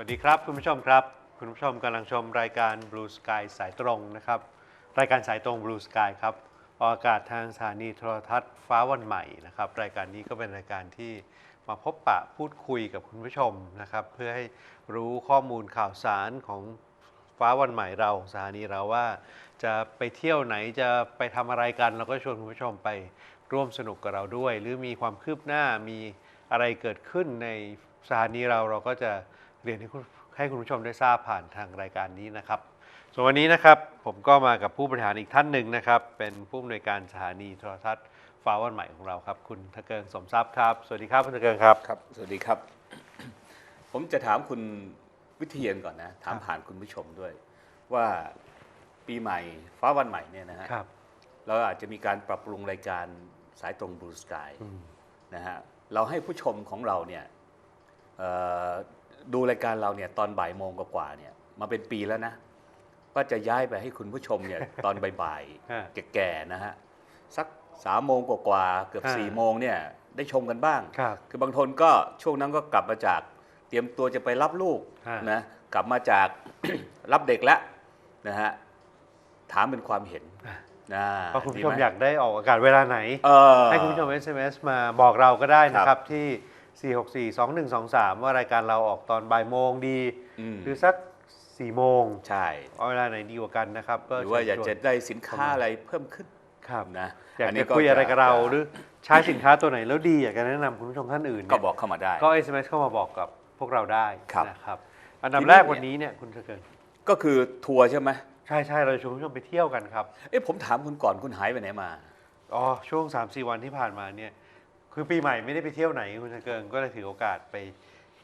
วัสดีครับ คุณผู้ชมครับ คุณผู้ชมกำลังชมรายการ Blue Sky สายตรงนะครับ รายการสายตรง Blue Sky ครับออกอากาศทางสถานีโทรทัศน์ฟ้าวันใหม่นะครับ รายการนี้ก็เป็นรายการที่มาพบปะพูดคุยกับคุณผู้ชมนะครับ เพื่อให้รู้ข้อมูลข่าวสารของฟ้าวันใหม่เราสถานีเราว่า จะไปเที่ยวไหนจะไปทำอะไรกันเราก็ชวนคุณผู้ชมไปร่วมสนุกกับเราด้วย หรือมีความคืบหน้ามีอะไรเกิดขึ้นในสถานีเราเราก็จะ เรียนให้คุณให้คุณผู้ชมได้ทราบผ่านทางรายการนี้นะครับ ส่วนวันนี้นะครับผมก็มากับผู้บริหารอีกท่านหนึ่งนะครับ เป็นผู้อำนวยการสถานีโทรทัศน์ฟ้าวันใหม่ของเราครับ คุณทะเกิงสมทรัพย์ครับ สวัสดีครับคุณทะเกิงครับ ครับ สวัสดีครับ ผมจะถามคุณวิเทียนก่อนนะ ถามครับผ่านคุณผู้ชมด้วย ว่าปีใหม่ฟ้าวันใหม่เนี่ยนะฮะครับ เราอาจจะมีการปรับปรุงรายการสายตรงบลูสกายอืมนะฮะ เราให้ผู้ชมของเราเนี่ยเอ่อ ดูรายการเราเนี่ยตอนบ่ายโมงกว่าเนี่ยมาเป็นปีแล้วนะว่าจะย้ายไปให้คุณผู้ชมเนี่ย ตอนบ่ายๆแก่ๆนะฮะสักสามโมงกว่าเกือบสี่โมงเนี่ยได้ชมกันบ้าง คือบางทนก็ช่วงนั้นก็กลับมาจากเตรียมตัวจะไปรับลูกนะกลับมาจากรับเด็กแล้วนะฮะถามเป็นความเห็นเพราะคุณผู้ชมอยากได้ออกอากาศเวลาไหน ให้คุณผู้ชม SMS มาบอกเราก็ได้นะครับที่ 464 2123 ว่ารายการเราออกตอนบ่ายโมงดี หรือสักสี่โมงใช่เอาเวลาไหนดีกว่ากันนะครับหรือว่าอยากจะได้สินค้าอะไรเพิ่มขึ้นครับนะอยากจะคุยอะไรกับเราหรือใช้สินค้าตัวไหนแล้วดีอยากจะแนะนำคุณผู้ชมท่านอื่นก็บอกเข้ามาได้ ก็เอซเมสเข้ามาบอกกับพวกเราได้นะครับอันดับแรกวันนี้เนี่ยคุณเกินก็คือทัวร์ใช่ไหมใช่ใช่เราชวนผู้ชมไปเที่ยวกันครับเอ๊ะผมถามคุณก่อนคุณหายไปไหนมาอ๋อช่วง3-4วันที่ผ่านมาเนี่ย คือปีใหม่ไม่ได้ไปเที่ยวไหนคุณจะเกิงก็เลยถือโอกาสไป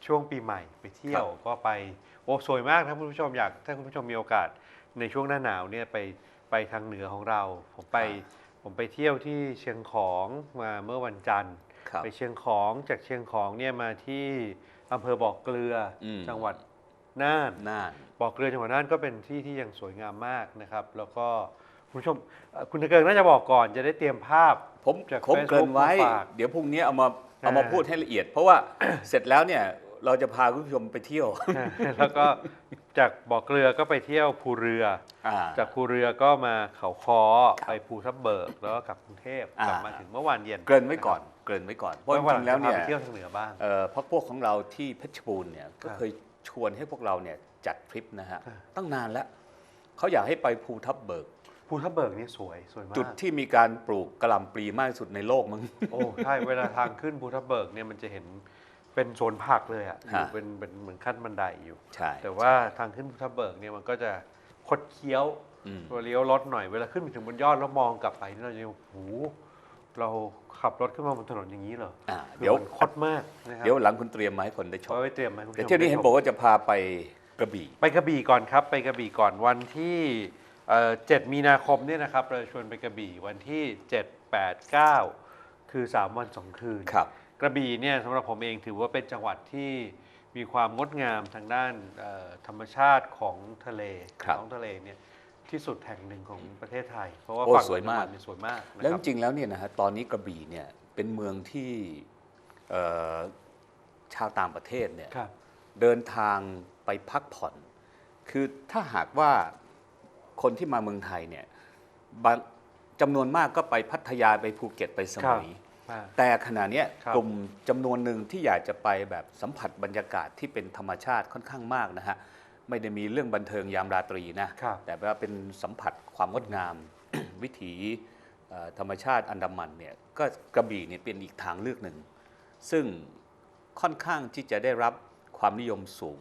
ช่วงปีใหม่ไปเที่ยวก็ไปโอ้สวยมากถ้าคุณผู้ชมอยากถ้าคุณผู้ชมมีโอกาสในช่วงหน้าหนาวเนี่ยไปไปทางเหนือของเรา ผมไปครับผมไปเที่ยวที่เชียงของมาเมื่อวันจันทร์ ครับไปเชียงของจากเชียงของเนี่ยมาที่อำเภอบ่อเกลืออม จังหวัดน่าน น่าน บ่อเกลือจังหวัดน่านก็เป็นที่ที่ยังสวยงามมากนะครับ แล้วก็คุณผู้ชมเอ่อคุณตะเกิงน่าจะบอกก่อนจะได้เตรียมภาพ ผมจากผม Facebook เกรินไว้ มาฝาก เดี๋ยวพรุ่งนี้เอามาเอามาอ่าพูดให้ละเอียด เพราะว่าเสร็จแล้วเนี่ยเราจะพาคุณผู้ชมไปเที่ยวแล้วก็จากบ่อเกลือก็ไปเที่ยวภูเรือ อ่า จากภูเรือก็มาเขาคอไปภูทับเบิกแล้วก็กลับกรุงเทพอ่ากลับมาถึงเมื่อวานเย็นเกรินไว้ก่อนเกรินไว้ก่อนเพเพราะราะจว่าริงๆแล้วเนี่ยไปเที่ยวทางเหนือบ้าง เอ่อพักพวกของเราที่เพชรบูรณ์เนี่ยก็ครับเคยชวนให้พวกเราเนี่ยจัดทริปนะฮะ ครับตั้งนานแล้วเขาอยากให้ไปภูทับเบิก ภูทับเบิกนี่สวยสวยมาก จุดที่มีการปลูกกระหล่ำปลีมากที่สุดในโลกมั้ง โอ้ใช่เวลาทางขึ้นภูทับเบิกเนี่ยมันจะเห็นเป็นสวนผักเลยอะอยู่ฮะเป็นเป็นเหมือนขั้นบันไดอยู่ ใช่แต่ว่าทางขึ้นภูทับเบิกเนี่ยมันก็จะคดเคี้ยวอืมตัวเลี้ยวรถหน่อยเวลาขึ้นไปถึงบนยอดแล้วมองกลับไปนี่เราจะโอ้โหเราขับรถขึ้นมาบนถนนอย่างนี้เหรออ่าคือเดี๋ยว มันคดมากนะครัเดี๋ยวหลังคุณเตรียมมาให้คนได้ชมเอาไว้เตรียมไหมคุณผู้ชเดี๋ยวมเที่ยวนี้เห็นบอกว่าจะพาไปกระบี่ ไปกระบี่ก่อนครับ ไปกระบี่ก่อนวันที่เอ่อ 7 มีนาคมเนี่ยนะครับเราจะชวนไปกระบี่วันที่ 7 8 9 คือ 3 วัน 2 คืนครับกระบี่เนี่ยสำหรับผมเองถือว่าเป็นจังหวัดที่มีความงดงามทางด้านเอ่อธรรมชาติของทะเลครับท้องทะเลเนี่ยที่สุดแห่งหนึ่งของประเทศไทย เพราะว่าโอ้ฝั่งสวยมากจังหดเนี่ยสวยมากนะแล้วคจรับริงๆแล้วเนี่ยนะฮะตอนนี้กระบี่เนี่ยเป็นเมืองที่เอ่อชาวต่างประเทศเนี่ยครับเดินทางไปพักผ่อน คือถ้าหากว่า คนที่มาเมืองไทยเนี่ยบางจำนวนมากก็ไปพัทยาไปภูเก็ตไปสมุยมากแต่ขณะเนี้ยครับกลุ่มจำนวนหนึ่งที่อยากจะไปแบบสัมผัสบรรยากาศที่เป็นธรรมชาติค่อนข้างมากนะฮะไม่ได้มีเรื่องบันเทิงยามราตรีนะครับแต่ว่าเป็นสัมผัสความงดงาม วิถีเอ่อธรรมชาติอันดามันเนี่ยก็กระบี่เนี่ยเป็นอีกทางเลือกหนึ่ง ซึ่งค่อนข้างที่จะได้รับความนิยมสูง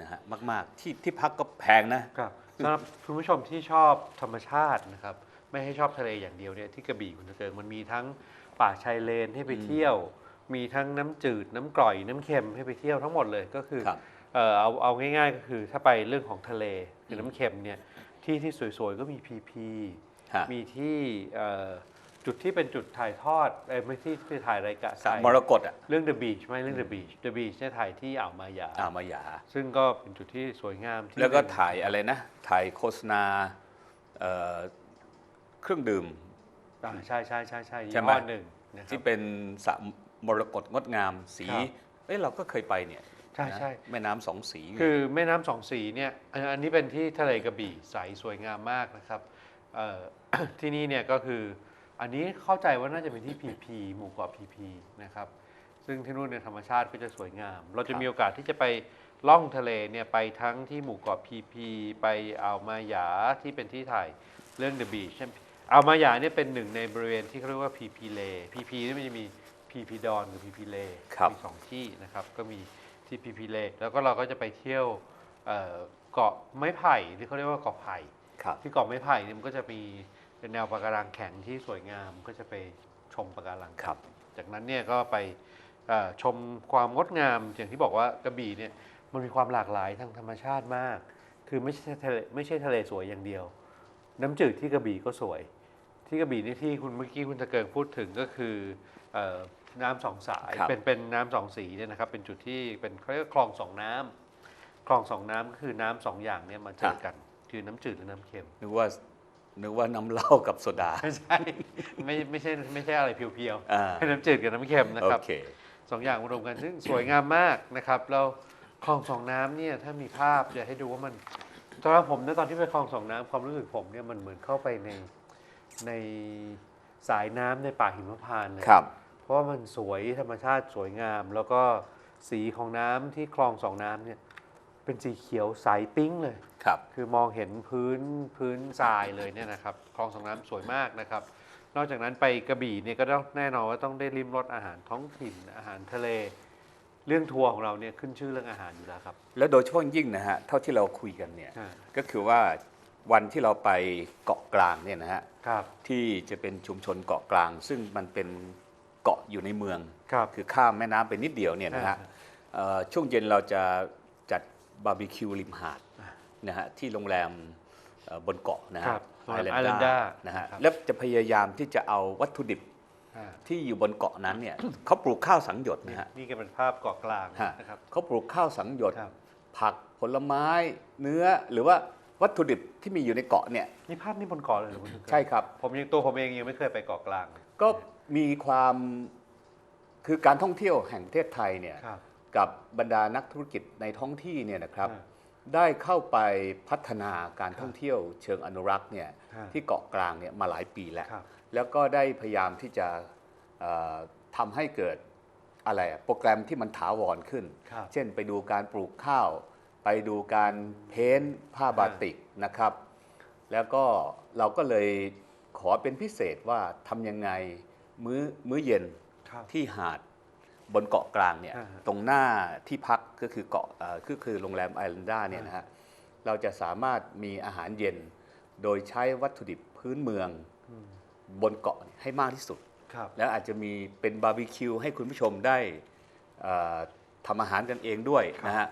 นะฮะมาก ๆ ที่ที่พักก็แพงนะครับ สำหรับคุณผู้ชมที่ชอบธรรมชาตินะครับ ไม่ให้ชอบทะเลอย่างเดียวเนี่ยที่กระบี่คุณตะเกิงมันมีทั้งป่าชายเลนให้ไปเที่ยว มีทั้งน้ำจืดน้ำกร่อยน้ำเค็มให้ไปเที่ยวทั้งหมดเลยก็คือครับ เอ่อเอาเอาง่ายๆก็คือถ้าไปเรื่องของทะเลคือน้ำเค็มเนี่ยที่ที่สวยๆก็มีพีพี ฮะ มีที่เอ่อ จุดที่เป็นจุดถ่ายทอดเอ้ยไม่ที่ที่ถ่ายรายการสระถ่ายมรกตอะเรื่อง The Beach ไม่เรื่อง The Beach The Beach เนี่ยถ่ายที่อ่าวมายาอ่าวมายา ซึ่งก็เป็นจุดที่สวยงามที่แล้วก็หนึ่งถ่ายอะไรนะ ถ่ายโฆษณาเอ่อเครื่องดื่มอ่าใช่ใช่ใช่ใช่ใช่ยี่ไหมห้อหนึ่งนะครับที่เป็นสระมรกตงดงามสีครับเอ้ยเราก็เคยไปเนี่ยใใช่นะใช่แม่น้ำสองสี คือแม่น้ำสองสีเนี่ยอันอันนี้เป็นที่ทะเลกระบี่ใสสวยงามมากนะครับเอ่อที่นี่เนี่ยก็คือ อันนี้เข้าใจว่าน่าจะเป็นที่พีพีหมู่เกาะพีพีนะครับ ซึ่งที่นู่นเนี่ยธรรมชาติก็จะสวยงาม เราจะมีโอกาสที่จะไปล่องทะเลเนี่ยไปทั้งที่หมู่เกาะพีพีไปอ่าวมาหยาที่เป็นที่ถ่ายเรื่อง The Beach ใช่ไหมอ่าวมาหยาเนี่ยเป็นหนึ่งในบริเวณที่เขาเรียกว่าพีพีเลพีพีนี่มันจะมีพีพีดอนกับพีพีเลครับมีสองที่นะครับ ก็มีที่พีพีเลแล้วก็เราก็จะไปเที่ยวเอ่อเกาะไม้ไผ่ที่เขาเรียกว่าเกาะไผ่ครับที่เกาะไม้ไผ่เนี่ยมันก็จะมี เป็นแนวปะการังแข็งที่สวยงามก็จะไปชมปะการังครับ จากนั้นเนี่ยก็ไปเอ่อชมความงดงามอย่างที่บอกว่ากระบี่เนี่ยมันมีความหลากหลายทางธรรมชาติมาก คือไม่ใช่ทะเลไม่ใช่ทะเลสวยอย่างเดียว น้ำจืดที่กระบี่ก็สวย ที่กระบี่นี่ที่คุณเมื่อกี้คุณตะเกิงพูดถึงก็คือเอ่อน้ำสองสายครับเป็นเป็นน้ำสองสีเนี่ยนะครับ เป็นจุดที่เป็นเขาเรียกว่าคลองสองน้ำคลองสองน้ำก็คือน้ำสองอย่างเนี่ยมาเจอกัน คือน้ำจืดและน้ำเค็มนึกว่า นึกว่าน้ำเหล้ากับโซดา ไม่ใช่ไม่ไม่ใช่ไม่ใช่อะไรเพียวอ่าๆเป็นน้ำจืดกับน้ำเค็มนะโอครับเค สองอย่างมารวมกันซึ่งสวยงามมากนะครับแล้วคลองสองน้ำเนี่ยถ้ามีภาพจะให้ดูว่ามันตอนผมเนี่ยตอนที่ไปคลองสองน้ำความรู้สึกผมเนี่ยมันเหมือนเข้าไปในในสายน้ำในป่าหิมพานต์เลย ครับ เพราะว่ามันสวยธรรมชาติสวยงาม แล้วก็สีของน้ำที่คลองสองน้ำเนี่ย เป็นสีเขียวใสปิ้งเลยครับ คือมองเห็นพื้นพื้นทรายเลยเนี่ยนะครับคลองสองน้ำสวยมากนะครับ นอกจากนั้นไปกระบี่เนี่ยก็ต้องแน่นอนว่าต้องได้ริมรสอาหารท้องถิ่นอาหารทะเล เรื่องทัวร์ของเราเนี่ยขึ้นชื่อเรื่องอาหารอยู่แล้วครับแล้วโดยเฉพาะยิ่งนะฮะเท่าที่เราคุยกันเนี่ยอ่าก็คือว่าวันที่เราไปเกาะกลางเนี่ยนะฮะครับที่จะเป็นชุมชนเกาะกลาง ซึ่งมันเป็นเกาะอยู่ในเมือง ครับ คือข้ามแม่น้ำไปนิดเดียวเนี่ยนะฮะอ่า เอ่อช่วงเย็นเราจะจัด บาร์บีคิวริมหาดนะฮะที่โรงแรมเอ่อบนเกาะนะคฮะรับ Islander Islander นะฮะครับแล้วจะพยายามที่จะเอาวัตถุดิบอ่าที่อยู่บนเกาะนั้นเนี่ยเขาปลูกข้าวสังหยดนี่นะฮะนี่ก็เป็นภาพเกาะกลางฮะนะครับเขาปลูกข้าวสังหยดครับผักผลไม้เนื้อหรือว่าวัตถุดิบที่มีอยู่ในเกาะเนี่ยนี่ภาพนี่บนเกาะเลยเหรอคุณตุ๊กใช่ครับ ผมยังตัวผมเองยังไม่เคยไปเกาะกลางเลยก็มีความคือการท่องเที่ยวแห่งประเทศไทยเนี่ยครับ กับบรรดานักธุรกิจในท้องที่เนี่ยนะครับอ่าได้เข้าไปพัฒนาการท่องเที่ยวเชิงอนุรักษ์เนี่ยอ่าที่เกาะกลางเนี่ยมาหลายปีแล้วครับแล้วก็ได้พยายามที่จะเอ่อทำให้เกิดอะไรอะโปรแกรมที่มันถาวรขึ้นครับเช่นไปดูการปลูกข้าว ไปดูการเพ้นท์ผ้าบาติกนะครับ แล้วก็เราก็เลยขอเป็นพิเศษว่าทำยังไงมื้อมื้อเย็นครับที่หาด บนเกาะกลางเนี่ยอ่าฮะตรงหน้าที่พักก็คือเกาะเอ่อคือคือโรงแรมไอ l ลนด้าเนี่ยนะฮะเราจะสามารถมีอาหารเย็น โดยใช้วัตถุดิบพื้นเมืองอืมบนเกาะเนี่ยให้มากที่สุดครับแล้วอาจจะมีเป็นบาร์บีคิวให้คุณผู้ชมได้เอ่อทำอาหารกันเองด้วยนะฮะ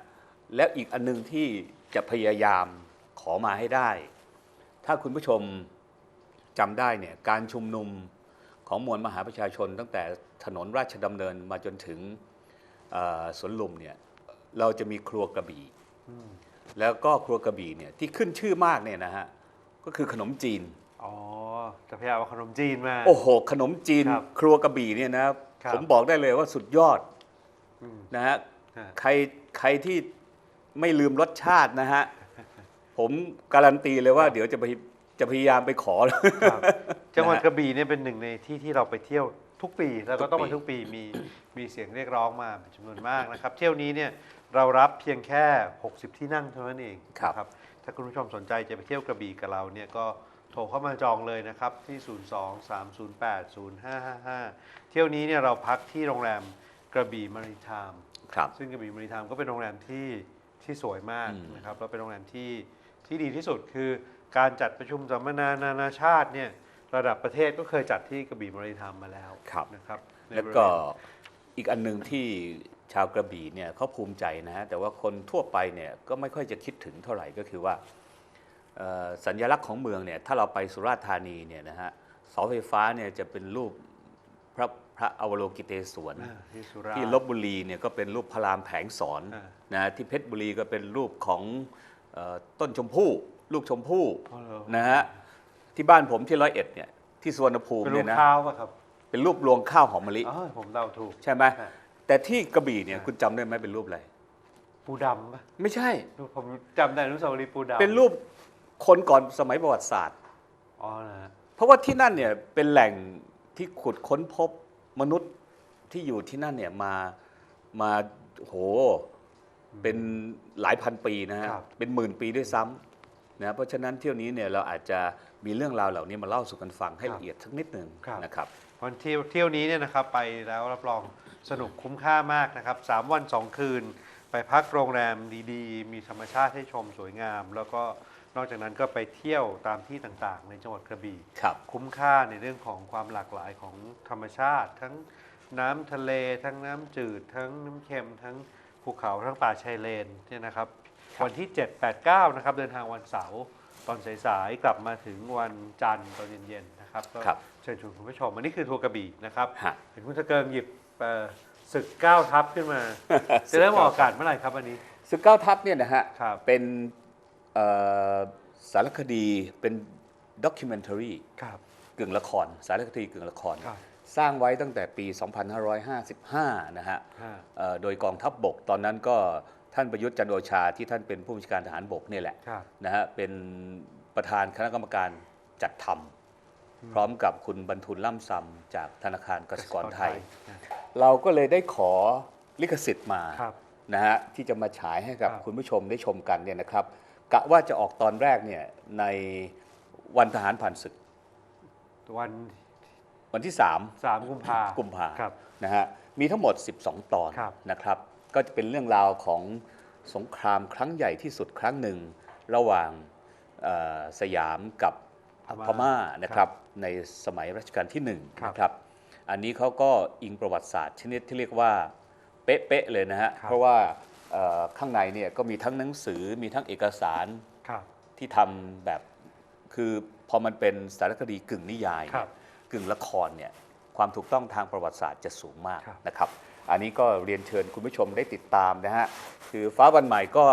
แล้วอีกอันหนึงที่จะพยายามขอมาให้ได้ ถ้าคุณผู้ชมจำได้เนี่ยการชุมนุม ของมวลมหาประชาชนตั้งแต่ถนนราชดำเนินมาจนถึงเอ่อสวนลุมเนี่ยเราจะมีครัวกระบี่อืมแล้วก็ครัวกระบี่เนี่ยที่ขึ้นชื่อมากเนี่ยนะฮะก็คือขนมจีนอ๋อจะพยายามเอาขนมจีนมา โอ้โห ขนมจีน ครับครัวกระบี่เนี่ยนะครับผมบอกได้เลยว่าสุดยอดอืมนะฮะฮะใครใครที่ไม่ลืมรสชาตินะฮะผมการันตีเลยว่าเดี๋ยวจะไป จะพยายามไปขอครับจังหวัดนะฮะกระบี่เนี่ยเป็นหนึ่งในที่ที่เราไปเที่ยวทุกปีแล้วก็ต้องไปทุทุกกปีปีมีมีเสียงเรียกร้องมาเป็นจำนวนมากนะครับ เที่ยวนี้เนี่ยเรารับเพียงแค่ 60 ที่นั่งเท่านั้นเองนะถ้าคุณผู้ชมสนใจจะไปเที่ยวกระบี่กับเราเนี่ยก็โทรเข้ามาจองเลยนะครับที่ 02 308 0555 เที่ยวนี้เนี่ยเราพักที่โรงแรมกระบี่มาริทาม ครับ ซึ่งกระบี่มาริทามก็เป็นโรงแรมที่ที่สวยมากอืมนะครับแล้วเป็นโรงแรมที่ที่ดีที่สุดคือ การจัดประชุมสัมมนานานาชาติเนี่ยระดับประเทศก็เคยจัดที่กระบี่มาริทามมาแล้วครับ นะครับในแล้วบริก็เวณอีกอันหนึ่งที่ชาวกระบี่เนี่ยเขาภูมิใจนะฮะแต่ว่าคนทั่วไปเนี่ยก็ไม่ค่อยจะคิดถึงเท่าไหร่ก็คือว่าเอ่อสัญลักษณ์ของเมืองเนี่ยถ้าเราไปสุราษฎร์ธานีเนี่ยนะฮะเสาไฟฟ้าเนี่ยจะเป็นรูปพระพระอวโลกิเตศวรอ่าที่สุราษฎร์ที่ลบบุรีเนี่ยก็เป็นรูปพระรามแผงสอนอ่านะที่เพชรบุรีก็เป็นรูปของเออต้นชมพู่ ลูกชมพู่อ๋อเหรอ นะฮะที่บ้านผมที่ร้อยเอ็ดเนี่ยที่สุวรรณภูมิเป็นรูเนี่ปยนะข้าวป่ะครับเป็นรูปรวงข้าวหอมมะลิอ๋อผมเดาถูก ใช่ไหมฮะ แต่ที่กระบี่เนี่ยอ่าคุณจำได้ไหมเป็นรูปอะไร ปูดำปะไม่ใช่ผมจำได้อนุสาวรีย์ปูดำเป็นรูปคนก่อนสมัยประวัติศาสตร์ อ๋อนะฮะเพราะว่าที่นั่นเนี่ยเป็นแหล่งที่ขุดค้นพบมนุษย์ที่อยู่ที่นั่นเนี่ยมามาโหเป็นหลายพันปีนะฮะครับเป็นหมื่นปีด้วยซ้ำ นะเพราะฉะนั้นเที่ยวนี้เนี่ยเราอาจจะมีเรื่องราวเหล่านี้มาเล่าสู่กันฟังให้ครับละเอียดสักนิดหนึ่งครับนะครับวันเที่ยวเที่ยวนี้เนี่ยนะครับไปแล้วรับรองสนุกคุ้มค่ามากนะครับสามวันสองคืน ไปพักโรงแรมดีๆ มีธรรมชาติให้ชมสวยงาม แล้วก็นอกจากนั้นก็ไปเที่ยวตามที่ต่างๆ ในจังหวัดกระบี่ครับคุ้มค่าในเรื่องของความหลากหลายของธรรมชาติ ทั้งน้ำทะเล ทั้งน้ำจืด ทั้งน้ำเค็ม ทั้งภูเขาทั้งป่าชายเลนเนี่ยนะครับ วันที่ 7 8 9 นะครับ เดินทางวันเสาร์ตอนสายๆกลับมาถึงวันจันทร์ตอนเย็นๆนะครับก็ครับเชิญชวนคุณผู้ชมอันนี้คือทัวร์กระบี่นะครับฮะ เห็นคุณตะเกิงหยิบเอ่อศึกเก้าทัพขึ้นมา จะเริ่มออกอากาศเมื่อไหร่ครับอันนี้ สึกเก้าทัพเนี่ยนะฮะ ครับ เป็นเอ่อสารคดีเป็นด็อกิเมนทารีครับ กึ่งละคร สารคดีกึ่งละคร ครับสร้างไว้ตั้งแต่ปี 2555 นะฮะฮะ เอ่อโดยกองทัพบบกตอนนั้นก็ ท่านประยุทธ์จันทร์โอชาที่ท่านเป็นผู้บัญชาการทหารบกเนี่ยแหละครับนะฮะเป็นประธานคณะกรรมการจัดทำพร้อมกับคุณบรรทุนล่ำซำจากธนาคารกสิกรไทยนะเราก็เลยได้ขอลิขสิทธิ์มาครับนะฮะที่จะมาฉายให้กับครับคุณผู้ชมได้ชมกันเนี่ยนะครับกะว่าจะออกตอนแรกเนี่ยในวันทหารผ่านศึก วันวันที่3สามกุมภากุมภาครับนะฮะมีทั้งหมด 12 ตอนครับนะครับ ก็จะเป็นเรื่องราวของสงครามครั้งใหญ่ที่สุดครั้งหนึ่ง ระหว่างเอ่อสยามกับพม่าพม่านะครับในสมัยรัชกาลที่หนึ่งครับนะครับอันนี้เขาก็อิงประวัติศาสตร์ชนิดที่เรียกว่าเป๊ะๆเลยนะฮะครับเพราะว่าเอ่อข้างในเนี่ยก็มีทั้งหนังสือมีทั้งเอกสารครับที่ทำแบบคือพอมันเป็นสารคดีกึ่งนิยายครับกึ่งละครเนี่ยความถูกต้องทางประวัติศาสตร์จะสูงมากครับนะครับ อันนี้ก็เรียนเชิญคุณผู้ชมได้ติดตามนะฮะคือฟ้าวันใหม่ก็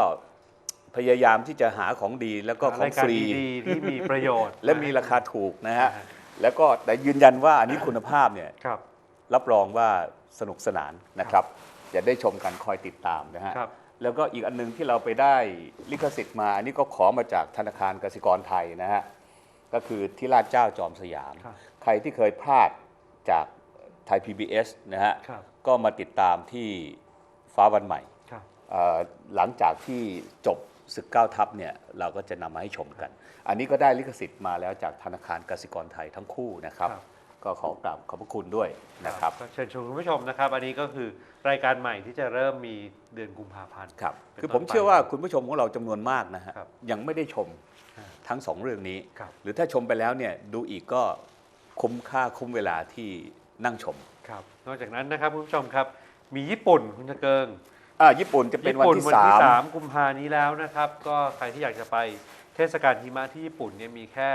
พยายามที่จะหาของดีแล้วก็ของรายการฟรีดีๆที่มีประโยชน์ และมีราคาถูกนะฮะนะฮะแล้วก็แต่ยืนยันว่าอันนี้คุณภาพเนี่ยครับรับรองว่าสนุกสนานนะครับจะได้ชมกันคอยติดตามนะฮะครับ แล้วก็อีกอันหนึงที่เราไปได้ลิขสิทธิ์มาอันนี้ก็ขอมาจากธนาคารกสิกรไทยนะฮะก็คือที่ลาดเจ้าจอมสยาม ครับใครที่เคยพลาดจากไทย PBS นะฮะครับ ก็มาติดตามที่ฟ้าวันใหม่ครับเอ่อหลังจากที่จบศึกเก้าทัพเนี่ยเราก็จะนำมาให้ชมกัน อันนี้ก็ได้ลิขสิทธิ์มาแล้วจากธนาคารกสิกรไทยทั้งคู่นะครับครับก็ขอกราบขอบพระคุณด้วยนะครับก็เชิญชวนคุณผู้ชมนะครับ อันนี้ก็คือรายการใหม่ที่จะเริ่มมีเดือนกุมภาพันธ์ครับเป็นคือต้นผมไปเชื่อว่าคุณผู้ชมของเราจำนวนมากนะฮะครับยังไม่ได้ชมอ่าทั้งสองเรื่องนี้ครับหรือถ้าชมไปแล้วเนี่ยดูอีกก็คุ้มค่าคุ้มเวลาที่นั่งชม ครับ นอกจากนั้นนะครับคุณผู้ชมครับ มีญี่ปุ่นคุณจะเกิงอ่าญี่ปุ่นจะเป็นวันญี่ปุ่ที่วันสาที่มสามกุมภานี้แล้วนะครับ ก็ใครที่อยากจะไปเทศกาลหิมะที่ญี่ปุ่นเนี่ยมีแค่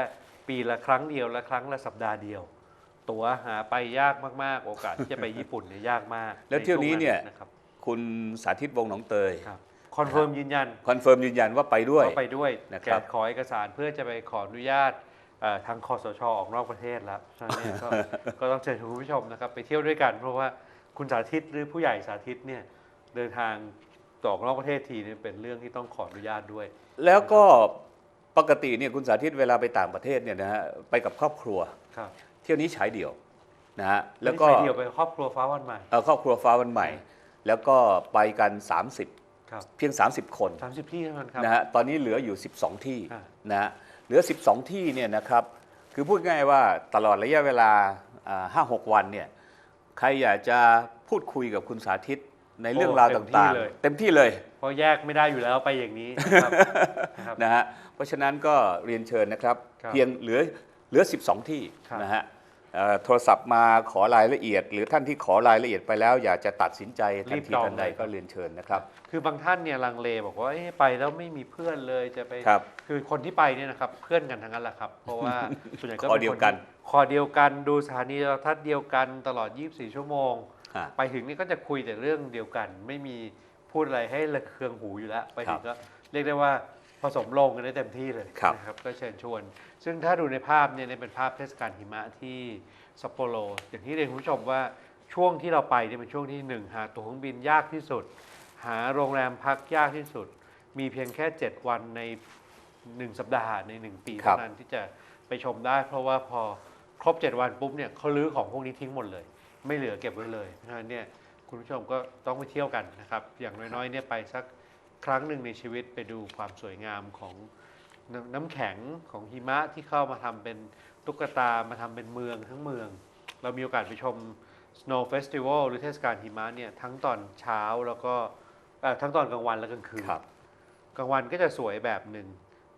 ปีละครั้งเดียวและครั้งละสัปดาห์เดียว ตั๋วหาไปยากมากๆ โอกาสที่จะไปญี่ปุ่นเนี่ยยากมากแล้วเที่ยวนี้เนี่ยใช่วงะครับคุณสาธิตวงศ์หนองเตยครับคอนเฟิร์มยืนยันคอนเฟิร์มยืนยันว่าไปด้วยก็ไปด้วยนะครับแกขอเอกสารเพื่อจะไปขออนุญาตเอ่อ ทางคอสชออกนอกประเทศแล้วฉะนั้นเนี่ยก็ ก็ต้องเชิญคุณผู้ชมนะครับไปเที่ยวด้วยกัน เพราะว่าคุณสาธิตหรือผู้ใหญ่สาธิตเนี่ยเดินทางออกนอกประเทศทีเนี่ยเป็นเรื่องที่ต้องขออนุญาตด้วย แล้วก็ปกติเนี่ยคุณสาธิตเวลาไปต่างประเทศเนี่ยนะฮะไปกับครอบครัว ครับเที่ยวนี้ฉายเดี่ยวนะฮะแล้วก็ไม่ได้ไปเดียวไปครอบครัวฟ้าวันใหม่ เอ่อครอบครัวฟ้าวันใหม่ แล้วก็ไปกัน 30 ครับเพียง 30 คน สามสิบที่เท่านั้นครับ นะฮะตอนนี้เหลืออยู่ 12 ที่อ่านะฮะ เหลือ 12 ที่เนี่ยนะครับคือพูดง่ายว่าตลอดระยะเวลาห้าหกวันเนี่ยใครอยากจะพูดคุยกับคุณสาธิตในเรื่องราวต่างๆ เต็มที่เลยเพราะแยกไม่ได้อยู่แล้วไปอย่างนี้นะครับนะครับนะฮะเพราะฉะนั้นก็เรียนเชิญนะครับครับเพียงเหลือเหลือ 12 ที่ครับนะฮะเอ่อ โทรศัพท์มาขอรายละเอียด หรือท่านที่ขอรายละเอียดไปแล้ว อยากจะตัดสินใจทันทีทันใดก็เรียนเชิญนะครับ คือบางท่านเนี่ยลังเลบอกว่าเอ๊ะไปแล้วไม่มีเพื่อนเลยจะไปครับคือคนที่ไปเนี่ยนะครับเพื่อนกันทั้งนั้นแหละครับ เพราะว่าส่วนใหญ่ก็คอป็เดียวกันคคอเดียวกันดูสถานีโทรทัศน์เดียวกันตลอด 24 ชั่วโมงฮะไปถึงนี่ก็จะคุยแต่เรื่องเดียวกัน ไม่มีพูดอะไรให้ระเคืองหูอยู่แล้ว ไปถึงก็เรียกได้ว่าผสมลงกันได้เต็มที่เลยครับนะครับก็เชิญชวน ซึ่งถ้าดูในภาพเนี่ยเป็นภาพเทศกาลหิมะที่ซัปโปโรอย่างที่เรียนคุณผู้ชมว่าช่วงที่เราไปเนี่ยเป็นช่วงที่หนึ่งหาตั๋วเครื่องบินยากที่สุด หาโรงแรมพักยากที่สุด มีเพียงแค่ 7 วันใน 1 สัปดาห์ใน 1 ปีเท่านั้นที่จะไปชมได้ เพราะว่าพอครบ 7 วันปุ๊บเนี่ยเขาลื้อของพวกนี้ทิ้งหมดเลย ไม่เหลือเก็บไว้เลยเพราะเนี่ยคุณผู้ชมก็ต้องไปเที่ยวกันนะครับ อย่างน้อยๆเนี่ยไปสักครั้งหนึ่งในชีวิตไปดูความสวยงามของ น้ำน้ำแข็งของหิมะที่เข้ามาทำเป็นตุ๊กตามาทำเป็นเมืองทั้งเมือง เรามีโอกาสไปชม Snow Festival หรือเทศกาลหิมะเนี่ยทั้งตอนเช้าแล้วก็เอ่อทั้งตอนกลางวันและกลางคืนครับกลางวันก็จะสวยแบบหนึ่ง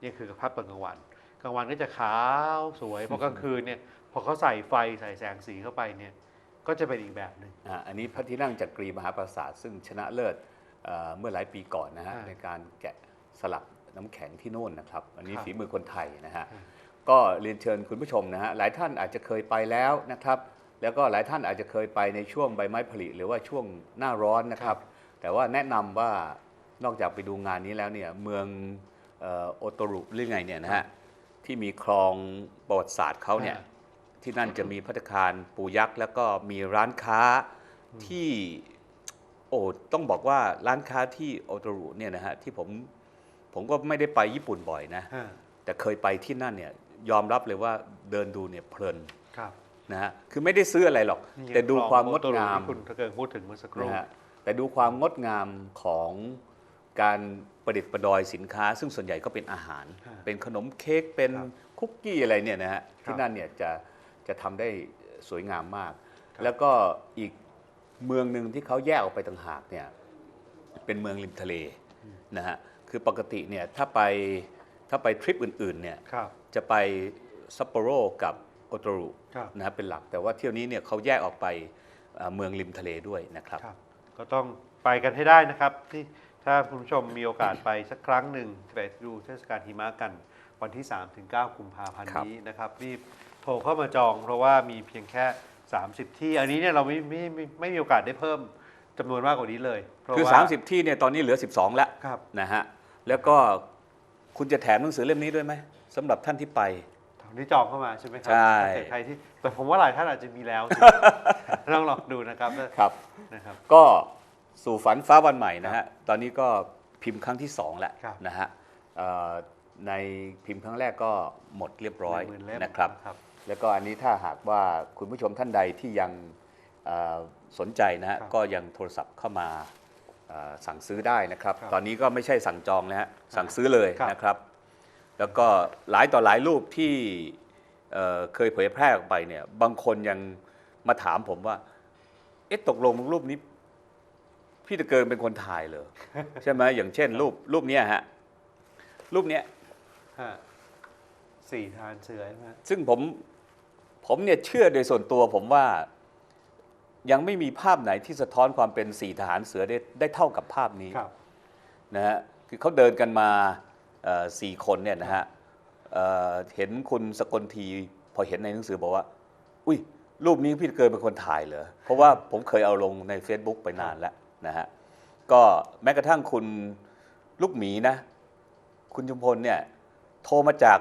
นี่คือภาพตอนกลางวัน กลางวันก็จะขาวสวยพอกลางคืนเนี่ยพอเขาใส่ไฟใส่แสงสีเข้าไปเนี่ยก็จะเป็นอีกแบบหนึ่งอ่าอันนี้พระที่นั่งจักรีมหาปราสาทซึ่งชนะเลิศเอ่อเมื่อหลายปีก่อนนะฮะอ่าในการแกะสลัก น้ำแข็งที่โน่นนะครับ อันนี้ครับฝีมือคนไทยนะฮะอืมก็เรียนเชิญคุณผู้ชมนะฮะหลายท่านอาจจะเคยไปแล้วนะครับ แล้วก็หลายท่านอาจจะเคยไปในช่วงใบไม้ผลิหรือว่าช่วงหน้าร้อนนะครับ แต่ว่าแนะนำว่านอกจากไปดูงานนี้แล้วเนี่ยเมืองเอ่อโอโตรุหรือไงเนี่ยนะฮะที่มีคลองประวัติศาสตร์เขาเนี่ยอ่าที่นั่นจะมีพัตตาคารปูยักษ์ แล้วก็มีร้านค้าที่โอ้ต้องบอกว่าร้านค้าที่โอโตรุเนี่ยนะฮะที่ผม ผมก็ไม่ได้ไปญี่ปุ่นบ่อยนะอ่าแต่เคยไปที่นั่นเนี่ยยอมรับเลยว่าเดินดูเนี่ยเพลินครับนะฮะคือไม่ได้ซื้ออะไรหรอกนี่ไงแต่ดูความคลงอดโอโตรุงามที่คุณตะเกิงพูดถึงเมื่อสักครู่นะฮะแต่ดูความงดงามของการประดิษฐ์ประดอยสินค้า ซึ่งส่วนใหญ่ก็เป็นอาหารฮะเป็นขนมเค้กเป็นครับคุกกี้อะไรเนี่ยนะฮะครับที่นั่นเนี่ยจะจะทำได้สวยงามมากครับแล้วก็อีกเมืองหนึ่งที่เขาแยกออกไปต่างหากเนี่ยเป็นเมืองริมทะเลนะฮะ คือปกติเนี่ยถ้าไปถ้าไปทริปอื่นๆเนี่ยครับจะไปซัปโปโรกับโอโตรุครับนะฮะเป็นหลักแต่ว่าเที่ยวนี้เนี่ยเขาแยกออกไปอ่าเมืองริมทะเลด้วยนะครับครับก็ต้องไปกันให้ได้นะครับที่ถ้าคุณผู้ชมมีโอกาสไปสักครั้งหนึ่งไปดูเทศกาลหิมะกันวันที่ 3-9กุมภาพันธ์ครับนี้นะครับรีบโทรเข้ามาจอง เพราะว่ามีเพียงแค่ 30 ที่ อันนี้เนี่ยเราไม่ไม่ไม่ไม่มีโอกาสได้เพิ่มจำนวนมากกว่านี้เลย เพราะคือว่า30 ที่เนี่ยตอนนี้เหลือ 12 แล้วครับนะฮะ แล้วก็คุณจะแถมหนังสือเล่มนี้ด้วยไหมสำหรับท่านที่ไปทางที่จองเข้ามาใช่ไหมครัใช่ถ้าเกิดใครที่แต่ผมว่าหลายท่านอาจจะมีแล้วสิต้องลองดูนะครับครับ นะครับ ก็สู่ฝันฟ้าวันใหม่นะฮะ ตอนนี้ก็พิมพ์ครั้งที่ 2 แล้วครับนะฮะเอ่อในพิมพ์ครั้งแรกก็หมดเรียบร้อยหนึ่งหมื่นเล่มนะครับครับแล้วก็อันนี้ถ้าหากว่าคุณผู้ชมท่านใดที่ยังเอ่อสนใจนะฮะ ครับก็ยังโทรศัพท์เข้ามาเอ่อ สั่งซื้อได้นะครับครับ ตอนนี้ก็ไม่ใช่สั่งจองนะฮะสั่งซื้อเลยครับนะครับ แล้วก็หลายต่อหลายรูปที่เอ่อเคยเผยแพร่ออกไปเนี่ยบางคนยังมาถามผมว่า เอ๊ะตกลงรูปนี้ พี่ตะเกิงเป็นคนถ่ายเหรอใช่ไหมอย่างเช่น รูปรูปเนี้ยฮะรูปเนี้ยฮะสี่ทานเสือใช่ไหมฮะซึ่งผมผมเนี่ยเชื่อโดยส่วนตัวผมว่า ยังไม่มีภาพไหนที่สะท้อนความเป็นสี่ทหารเสือได้ได้เท่ากับภาพนี้ครับนะฮะคือเขาเดินกันมาเอ่อสี่คนเนี่ยนะฮะเอ่อเห็นคุณสกลทีพอเห็นในหนังสือบอกว่า อุ้ยรูปนี้พี่เกินเป็นคนถ่ายเหรอ เพราะว่าผมเคยเอาลงใน Facebook ไปนานแล้วนะฮะก็แม้กระทั่งคุณลูกหมีนะ คุณชุมพลเนี่ยโทรมาจาก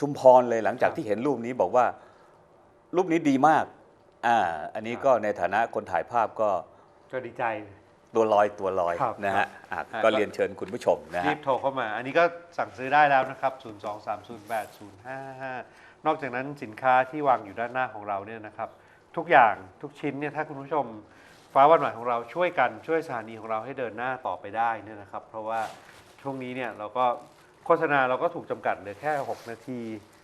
ชุมพรเลยหลังจากครับที่เห็นรูปนี้บอกว่า รูปนี้ดีมาก อ่าอันนี้ครับก็ในฐานะคนถ่ายภาพก็ก็ดีใจ ตัวลอยตัวลอยครับนะฮะอะครับ ก็เรียนเชิญคุณผู้ชมนะรีฮะ บโทรเข้ามา อันนี้ก็สั่งซื้อได้แล้วนะครับ 0 2 3 0 8 0 5 5 นอกจากนั้นสินค้าที่วางอยู่ด้านหน้าของเราเนี่ยนะครับ ทุกอย่างทุกชิ้นเนี่ยถ้าคุณผู้ชมฟ้าวันใหม่ของเราช่วยกันช่วยสถานีของเราให้เดินหน้าต่อไปได้เนี่ยนะครับ เพราะว่าช่วงนี้เนี่ยเราก็โฆษณาเราก็ถูกจำกัดเหลือแค่ 6 นาที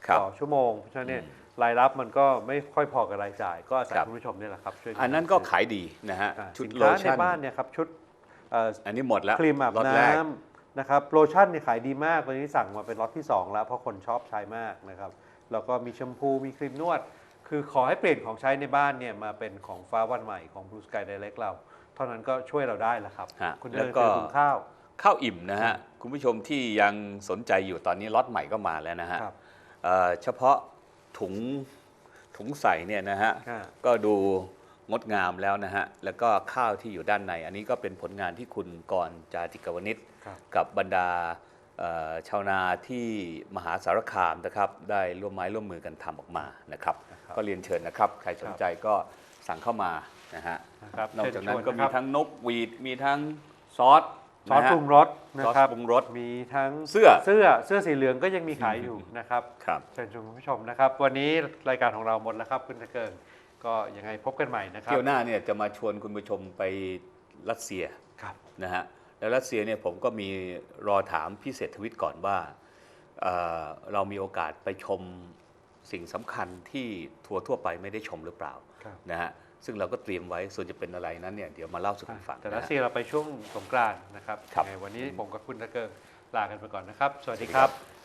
ครับต่อชั่วโมง เพราะฉะนั้นเนี่ยอืม รายรับมันก็ไม่ค่อยพอกับรายจ่าย ก็อาศัยครับ คุณผู้ชมเนี่ยแหละครับช่วยอันนั้นก็ขายดีนะฮะ อ่าชุดสินโลค้าในชั่นบ้านเนี่ยครับชุดเอ่อ อันนี้หมดแล้วครีมอาบล็อตน้แรกำนะครับโลชั่นเนี่ยขายดีมากวันนี้สั่งมาเป็นล็อตที่ 2 แล้ว เพราะคนชอบใช้มากนะครับ แล้วก็มีแชมพูมีครีมนวด คือขอให้เปลี่ยนของใช้ในบ้านเนี่ยมาเป็นของฟ้าวันใหม่ของ Blue Sky Direct เรา เท่านั้นก็ช่วยเราได้แล้วครับ ฮะคุณแล้เดิวนก็ คือถุงข้าว ข้าวอิ่มนะฮะ คุณผู้ชมที่ยังสนใจอยู่ตอนนี้ล็อตใหม่ก็มาแล้วนะฮะครับ เอ่อเฉพาะ ถุงถุงใส่เนี่ยนะฮะอ่าก็ดูงดงามแล้วนะฮะแล้วก็ข้าวที่อยู่ด้านใน อันนี้ก็เป็นผลงานที่คุณกรณ์จาติกวนิชครับกับบรรดาเอ่อชาวนาที่มหาสารคามนะครับได้ร่วมไม้ร่วมมือกันทำออกมานะครับนะครับ ก็เรียนเชิญนะครับ ใครสนใจก็สั่งเข้ามานะฮะนะครับนอกจากนั้นเชิญชวก็มีะครับทั้งนกหวีดมีทั้งซอส ซอสนะฮะปรุงรสนะซอสครับปรุงรส มีทั้งเสื้อ เสื้อเสื้อสีเหลืองก็ยังมีขายอยู่นะครับ ครับ เชิญชมคุณผู้ชมนะครับ วันนี้รายการของเราหมดแล้วครับคุณตะเกิงก็ยังไงพบกันใหม่นะครับเที่ยวหน้าเนี่ยจะมาชวนคุณผู้ชมไปรัสเซียครับ นะฮะแล้วรัสเซียเนี่ยผมก็มีรอถามพี่เศรษฐวิทย์ก่อนว่าเอ่อเรามีโอกาสไปชม สิ่งสำคัญที่ทัวร์ทั่วไปไม่ได้ชมหรือเปล่าครับนะฮะซึ่งเราก็เตรียมไว้ส่วนจะเป็นอะไรนั้นเนี่ยเดี๋ยวมาเล่าสู่กันฟังแต่นะรัสฮะเซียเราไปช่วงสงกรานต์นะครับครับยังไงวันนี้ผมกับคุณตะเกิงลากันไปก่อนนะครับ สวัสดีครับ